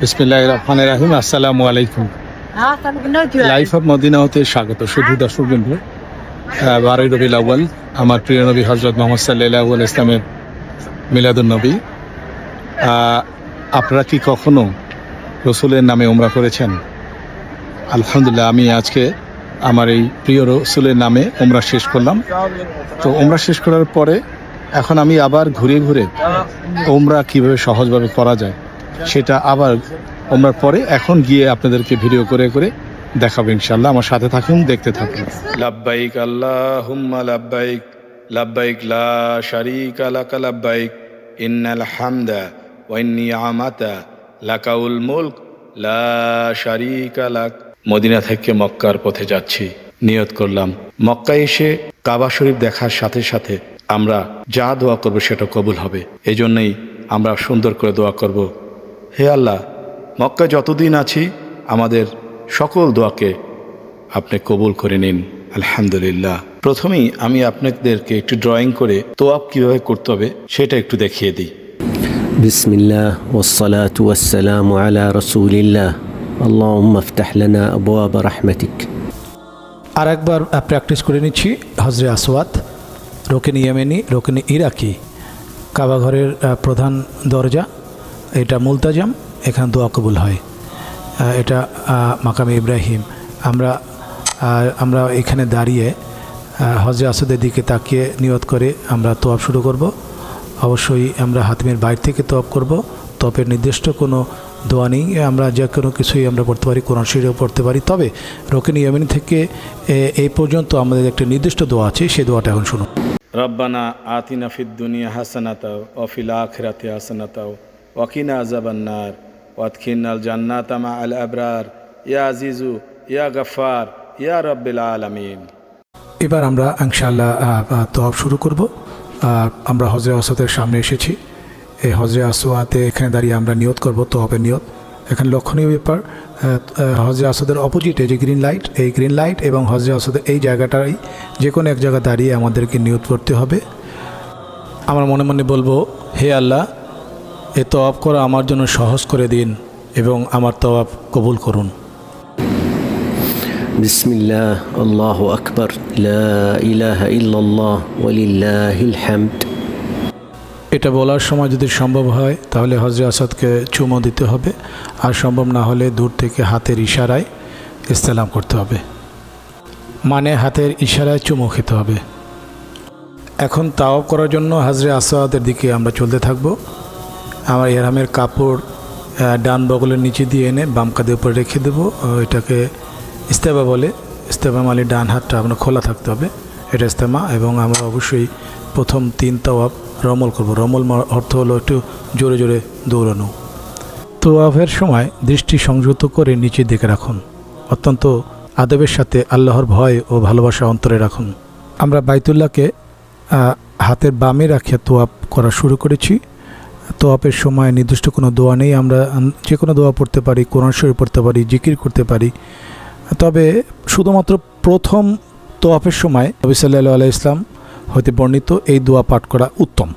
বিসমিল্লাহ রহমান রাহিম আসসালামু আলাইকুম। লাইফ অফ মদিনা হতে স্বাগত শুধু দর্শক বন্ধু বারোই রবি আউ্বাল আমার প্রিয় নবী হজরত মোহাম্মদ সাল্লাহ ইসলামের মিলাদুল নবী। আপনারা কি কখনো রসুলের নামে ওমরা করেছেন? আলহামদুলিল্লাহ আমি আজকে আমার এই প্রিয় রসুলের নামে ওমরা শেষ করলাম। তো ওমরা শেষ করার পরে এখন আমি আবার ঘুরে ঘুরে ওমরা কীভাবে সহজভাবে করা যায় সেটা আবার ওমরার পরে এখন গিয়ে আপনাদেরকে ভিডিও করে করে দেখাবো ইনশাল্লাহ আমার সাথে থাকুন, দেখতে থাকুন। লাব্বাইক আল্লাহুম্মা লাব্বাইক লাব্বাইক লা শারীকা লাকা লাব্বাইক, ইন্নাল হামদা ওয়া নি'মাতা লাকাউল মুলক, লা শারীকা লাক। মদিনা থেকে মক্কার পথে যাচ্ছি, নিয়ত করলাম। মক্কায় এসে কাবা শরীফ দেখার সাথে সাথে আমরা যা দোয়া করব সেটা কবুল হবে। এই জন্যই আমরা সুন্দর করে দোয়া করব। হে আল্লাহ মক্কা যতদিন আছি আমাদের সকল দোয়াকে আপনি কবুল করে নিন। আলহামদুলিল্লাহ। প্রথমেই আমি আপনাদেরকে একটু ড্রয়িং করে তোয়াব কীভাবে করতে হবে সেটা একটু দেখিয়ে দিই। বিসমিল্লাহ ওসালাত ওয়াসালাম আলা রসুলিল্লাহ। আল্লাহ মফতাহলানা আবুয়াব রাহমেটিক আর একবার প্র্যাকটিস করে নিচ্ছি হজরে আসওয়াত রোকেন ইয়েমেনি রোকেন ইরাকি কাবাঘরের প্রধান দরজা। এটা মুলতাজাম, এখানে দোয়া কবুল হয়। এটা মাকামে ইব্রাহিম। আমরা আমরা এখানে দাঁড়িয়ে হজরে আসাদের দিকে তাকিয়ে নিয়ত করে আমরা তোয়াব শুরু করব। অবশ্যই আমরা হাতিমের বাইরে থেকে তোয়াব করব। তপের নির্দিষ্ট কোনো দোয়া নেই। আমরা যে কোনো কিছুই আমরা পড়তে পারি, কোরআন শরীরেও পড়তে পারি। তবে রোকেন ইয়মিন থেকে এই পর্যন্ত আমাদের একটা নির্দিষ্ট দোয়া আছে সেই দোয়াটা এখন শুনুন। রব্বানা আতিনা ফিদ দুনিয়া হাসানাতাও, অফিল আখিরাতে হাসানাতাও ওয়াকিনা আজাবান্নার ওয়াতখিনাল জান্নাতামা আল আবরার, ইয়া আজিজু, ইয়া গফার ইয়া রব্বিল আলামিন। এবার আমরা ইনশাআল্লাহ তোয়াব শুরু করব। আমরা হজরে আসওয়াতের সামনে এসেছি। এই হজরে আসওয়াতে এখানে দাঁড়িয়ে আমরা নিয়ত করব তোয়াবের নিয়ত। এখানে লক্ষণীয় ব্যাপার হজরে আসওয়াদের অপোজিটে যে গ্রিন লাইট এই গ্রিন লাইট এবং হজরে আসওয়াদের এই জায়গাটাই, যে কোনো এক জায়গা দাঁড়িয়ে আমাদেরকে নিয়ত করতে হবে। আমার মনে মনে বলব, হে আল্লাহ এ তওয়াব করা আমার জন্য সহজ করে দিন এবং আমার তওয়াব কবুল করুন। বিসমিল্লাহ আল্লাহ আকবর এটা বলার সময় যদি সম্ভব হয় তাহলে হজরে আসাদকে চুমো দিতে হবে। আর সম্ভব না হলে দূর থেকে হাতের ইশারায় ইস্তালাম করতে হবে। মানে হাতের ইশারায় চুমো খেতে হবে। এখন তাও করার জন্য হাজরে আসাদের দিকে আমরা চলতে থাকব। আমার এরামের কাপড় ডান বগলের নিচে দিয়ে এনে বাম কাঁধের উপরে রেখে দেবো। এটাকে ইস্তেমা বলে। ইস্তেমা মানে ডান হাতটা আপনার খোলা থাকতে হবে। এটা ইস্তেমা এবং আমরা অবশ্যই প্রথম তিন তাওয়াব রমল করব। রমল অর্থ হলো একটু জোরে জোরে দৌড়ানো। তোয়াফের সময় দৃষ্টি সংযত করে নিচের দিকে রাখুন। অত্যন্ত আদবের সাথে আল্লাহর ভয় ও ভালোবাসা অন্তরে রাখুন। আমরা বাইতুল্লাহকে হাতের বামে রাখিয়া তোয়াপ করা শুরু করেছি। তোয়াপের সময় নির্দিষ্ট কোনো দোয়া নেই আমরা উম, যে কোনো দোয়া পড়তে পারি কোরআন শরীফ পড়তে পারি জিকির করতে পারি তবে শুধুমাত্র প্রথম তোয়াফের সময় নবী সাল্লাহ আলাই ইসলাম হতে বর্ণিত এই দোয়া পাঠ করা উত্তম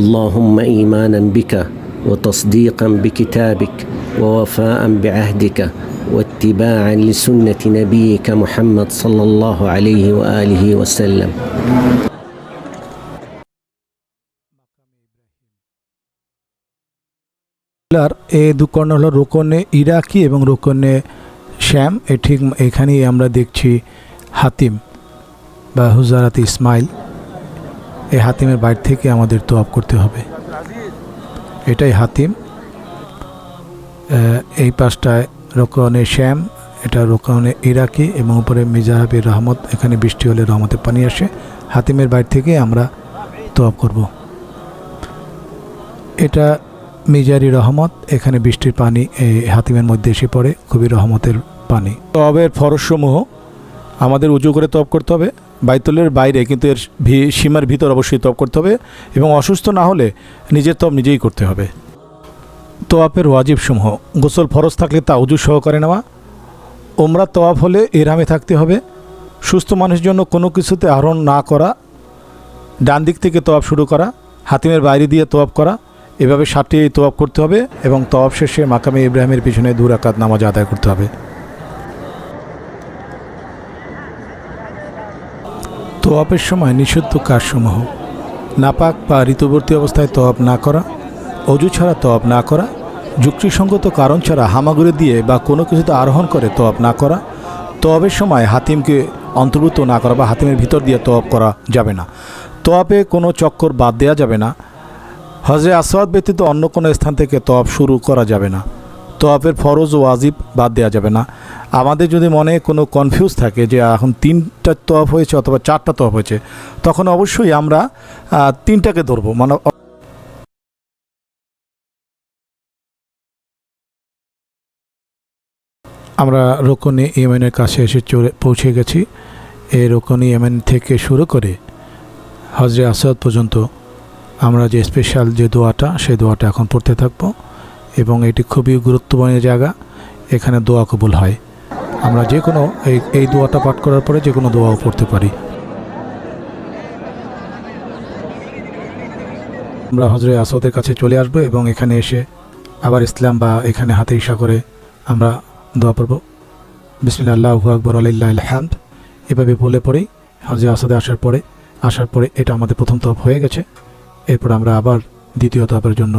اللهم إيمانا بك وتصديقا بكتابك ووفاء بعهدك واتباعا لسنة نبيك محمد صلى الله عليه وآله وسلم আর এই দু কর্ণ হলো রোকনে ইরাকি এবং রোকনে শ্যাম। এ ঠিক এখানেই আমরা দেখছি হাতিম বা হুজারাত ইসমাইল। এই হাতিমের বাইরে থেকে আমাদের তোয়াব করতে হবে। এটাই হাতিম। এই পাশটায় রোকনে শ্যাম, এটা রোকনে ইরাকি এবং উপরে মিজাহাবির রহমত। এখানে বৃষ্টি হলে রহমতে পানি আসে। হাতিমের বাইরে থেকে আমরা তোয়াব করব। এটা মিজারি রহমত, এখানে বৃষ্টির পানি এই হাতিমের মধ্যে এসে পড়ে খুবই রহমতের পানি। তবের ফরসমূহ আমাদের উঁচু করে তপ করতে হবে বাইতুলের বাইরে কিন্তু এর সীমার ভিতর অবশ্যই তপ করতে হবে এবং অসুস্থ না হলে নিজের তপ নিজেই করতে হবে। তোয়াপের ওয়াজিবসমূহ, গোসল ফরজ থাকলে তা উজু সহকারে নেওয়া ওমরা তোয়াফ হলে এরামে থাকতে হবে, সুস্থ মানুষের জন্য কোনো কিছুতে আহরণ না করা ডান দিক থেকে তোয়াব শুরু করা, হাতিমের বাইরে দিয়ে তোয়াব করা এভাবে ষাটটি তোয়াব করতে হবে এবং তওয়াব শেষে মাকামে ইব্রাহিমের পিছনে দু রাকাত নামাজ আদায় করতে হবে। তোয়াবের সময় নিষিদ্ধ কাজসমূহ। নাপাক বা ঋতুবর্তী অবস্থায় তওয়াব না করা, অজু ছাড়া তওয়াব না করা, যুক্তিসঙ্গত কারণ ছাড়া হামাগুড়ি দিয়ে বা কোনো কিছুতে আরোহণ করে তওয়াব না করা তওয়াবের সময় হাতিমকে অন্তর্ভুক্ত না করা বা হাতিমের ভিতর দিয়ে তওয়াব করা যাবে না। তওয়াবে কোনো চক্কর বাদ দেওয়া যাবে না। হজরে আসওয়াদ ব্যতীত অন্য কোনো স্থান থেকে তওয়াব শুরু করা যাবে না। তওয়াফের ফরজ ও ওয়াজিব বাদ দেওয়া যাবে না। আমাদের যদি মনে কোনো কনফিউজ থাকে যে এখন তিনটা তওয়াফ হয়েছে অথবা চারটা তওয়াফ হয়েছে, তখন অবশ্যই আমরা তিনটাকে ধরবো। মানে আমরা রোকনে ইয়েমেনের কাছে এসে চলে পৌঁছে গেছি। এই রোকনে ইয়েমেন থেকে শুরু করে হজরে আসাদ পর্যন্ত আমরা যে স্পেশাল যে দোয়াটা সেই দোয়াটা এখন পড়তে থাকব এবং এটি খুবই গুরুত্বপূর্ণ জায়গা। এখানে দোয়া কবুল হয়। আমরা যে কোনো এই এই দোয়াটা পাঠ করার পরে যে কোনো দোয়াও পড়তে পারি। আমরা হজরে আসাদের কাছে চলে আসব এবং এখানে এসে আবার ইসলাম বা এখানে হাতে ইশা করে আমরা দোয়া পড়ব। বিসমিল্লা আল্লাহু আকবর আল্লাহ হামদ। এভাবে বলে পরেই হজরে আসাদে আসার পরে আসার পরে এটা আমাদের প্রথম তপ হয়ে গেছে। এরপর আমরা আবার দ্বিতীয় তপের জন্য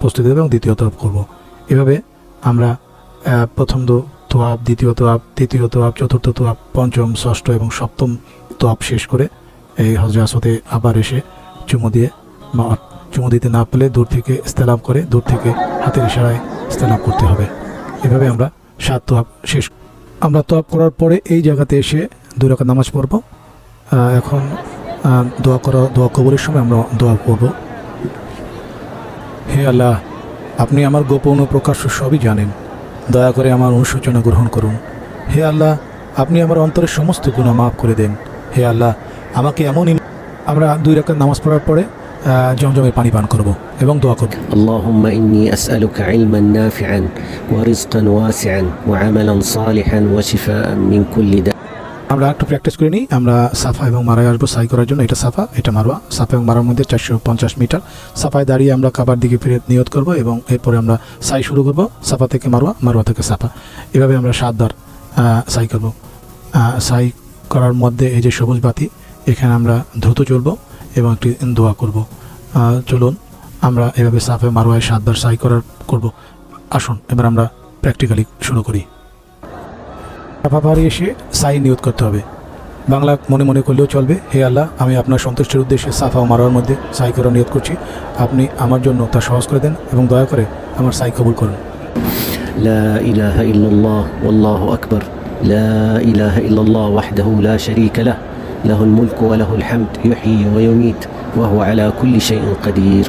প্রস্তুতি দেবো এবং দ্বিতীয় তপ করব। এভাবে আমরা প্রথম দো তোয়াব, দ্বিতীয় তোয়াব, তৃতীয় তোয়াব, চতুর্থ তোয়াব, পঞ্চম, ষষ্ঠ এবং সপ্তম তোয়াব শেষ করে এই হজরে আসদে আবার এসে চুমু দিয়ে চুমু দিতে না পেলে দূর থেকে ইস্তেলাম করে, দূর থেকে হাতের ইশারায় ইস্তেলাম করতে হবে। এভাবে আমরা সাত তোয়াব শেষ আমরা তোয়াব করার পরে এই জায়গাতে এসে দুই রকম নামাজ পড়ব। এখন দোয়া করা দোয়া কবরের সময় আমরা দোয়া করব হে আল্লাহ আপনি আমার গোপন ও প্রকাশ্য সবই জানেন দয়া করে আমার অনুশোচনা গ্রহণ করুন হে আল্লাহ আপনি আমার অন্তরের সমস্ত গুণা মাফ করে দেন হে আল্লাহ আমাকে এমন ইম- আমরা দুই রাকাত নামাজ পড়ার পরে আহ, জমজমের পানি পান করব এবং দোয়া করব اللهم إني أسألك علما نافعا ورزقا واسعا وعملا صالحا وشفاء من كل داء আমরা একটু প্র্যাকটিস করে নিই। আমরা সাফা এবং মারায় আসব সাই করার জন্য। এটা সাফা এটা মারোয়া। সাফা এবং মারার মধ্যে চারশো পঞ্চাশ মিটার। সাফায় দাঁড়িয়ে আমরা কাবার দিকে ফিরে নিয়ত করব এবং এরপরে আমরা সাই শুরু করব। সাফা থেকে মারোয়া মারোয়া থেকে সাফা। এভাবে আমরা সাতবার আহ, সাই করব। সাই করার মধ্যে এই যে সবুজ বাতি এখানে আমরা দ্রুত চলবো এবং একটি দোয়া করব। চলুন আমরা এভাবে সাফে মারোয়ায় সাতবার সাই করার করব। আসুন এবার আমরা প্র্যাকটিক্যালি শুরু করি। চাপা পাহাড়ে এসে সাই নিয়োগ করতে হবে। বাংলা মনে মনে করলেও চলবে। হে আল্লাহ, আমি আপনার সন্তুষ্টির উদ্দেশ্যে সাফা ও মারার মধ্যে সাই করা নিয়োগ করছি। আপনি আমার জন্য তা সহজ করে দেন এবং দয়া করে আমার সাই কবুল করুন। لا إله إلا الله والله أكبر لا إله إلا الله وحده لا شريك له له الملك وله الحمد يحيي ويميت وهو على كل شيء قدير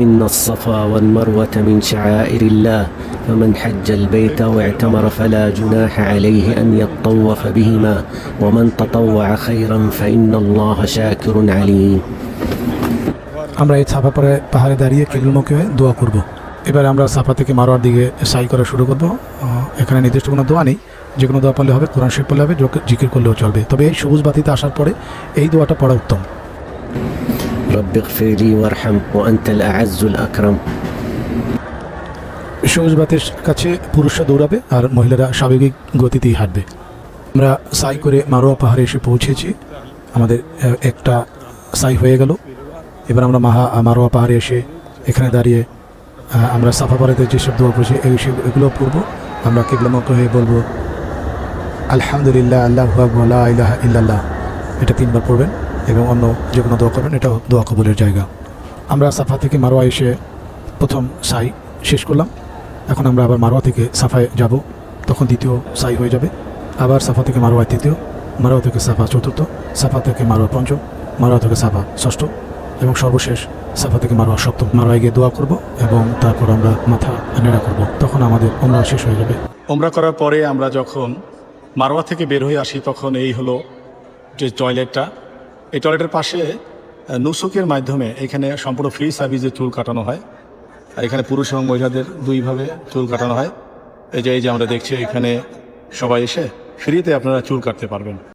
إن الصفا والمروة من شعائر الله فمن حج البيت واعتمر فلا جناح عليه أن يطوف بهما ومن تطوع خيرا فإن الله شاكر عليم আমরা এই সাফা পরে পাহাড়ে দাঁড়িয়ে কেবলমুখে হয়ে দোয়া করব। এবার আমরা সাফা থেকে মারোয়ার দিকে সাই করা শুরু করব আহ, এখানে নির্দিষ্ট কোনো দোয়া নেই যে কোনো দোয়া পড়লে হবে কোরআন শেখ পড়লে হবে যোগ- জিকির করলেও চলবে তবে এই সবুজ বাতিতে আসার পরে এই দোয়াটা পড়া উত্তম رب اغفر لي وارحم وأنت الأعز الأكرم সবুজ বাতির কাছে পুরুষরা দৌড়াবে আর মহিলারা স্বাভাবিক গতিতেই হাঁটবে আমরা সাই করে মারোয়া পাহাড়ে এসে পৌঁছেছি আমাদের আহ, একটা সাই হয়ে গেল এবার আমরা মাহা মারোয়া পাহাড়ে এসে এখানে দাঁড়িয়ে আহ, আমরা সাফা পাহাড়েতে যেসব দোয়া পড়ছি এই সব- এগুলো পড়বো আমরা কেবলামক হয়ে বলবো আলহামদুলিল্লাহ আল্লাহ আল্লাহ ইলাহা ইল্লাল্লাহ এটা তিনবার পড়বেন এবং অন্য যে কোনো দোয়া করবেন, এটাও দোয়া কবুলের জায়গা। আমরা সাফা থেকে মারোয়া এসে প্রথম সাই শেষ করলাম। এখন আমরা আবার মারোয়া থেকে সাফায় যাব। তখন দ্বিতীয় সাই হয়ে যাবে। আবার সাফা থেকে মারোয়া তৃতীয়, মারোয়া থেকে সাফা চতুর্থ, সাফা থেকে মারোয়া পঞ্চম, মারোয়া থেকে সাফা ষষ্ঠ এবং সর্বশেষ সাফা থেকে মারোয়া সপ্তম। মারোয়া গিয়ে দোয়া করব এবং তারপর আমরা মাথা নেড়া করব। তখন আমাদের ওমরা শেষ হয়ে যাবে। ওমরা করার পরে আমরা যখন মারোয়া থেকে বের হয়ে আসি, তখন এই হলো যে টয়লেটটা এই টয়লেটের পাশে নুসুকের মাধ্যমে এখানে সম্পূর্ণ ফ্রি সার্ভিসে চুল কাটানো হয়। এখানে পুরুষ এবং মহিলাদের দুইভাবে চুল কাটানো হয়। এই যে এই যে আমরা দেখছি, এখানে সবাই এসে ফ্রিতে আপনারা চুল কাটতে পারবেন।